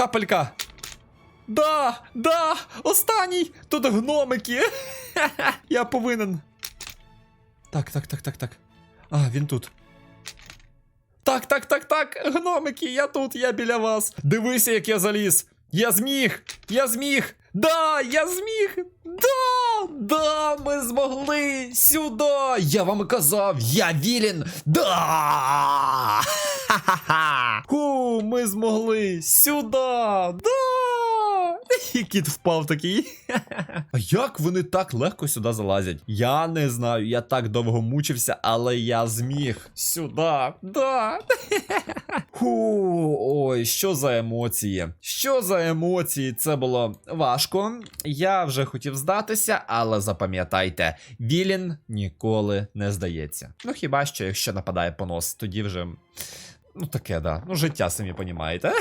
капелька. Да, да, останній! Тут гномики. Я повинен. Так, так, так, так, так. А, він тут. Так, так, так, так, гномики, я тут, я біля вас. Дивися, як я заліз. Я зміг! Я зміг! Да, я зміг! Да! Да, ми змогли! Сюди! Я вам казав, я вілін! Да! Ми змогли! Сюди! Да! І кіт впав такий. А як вони так легко сюди залазять? Я не знаю, я так довго мучився, але я зміг. Сюди. Да. Ху, ой, що за емоції? Що за емоції? Це було важко. Я вже хотів здатися, але запам'ятайте, Вілін ніколи не здається. Ну хіба що, якщо нападає понос, тоді вже. Ну таке, да. Ну, життя самі понімаєте.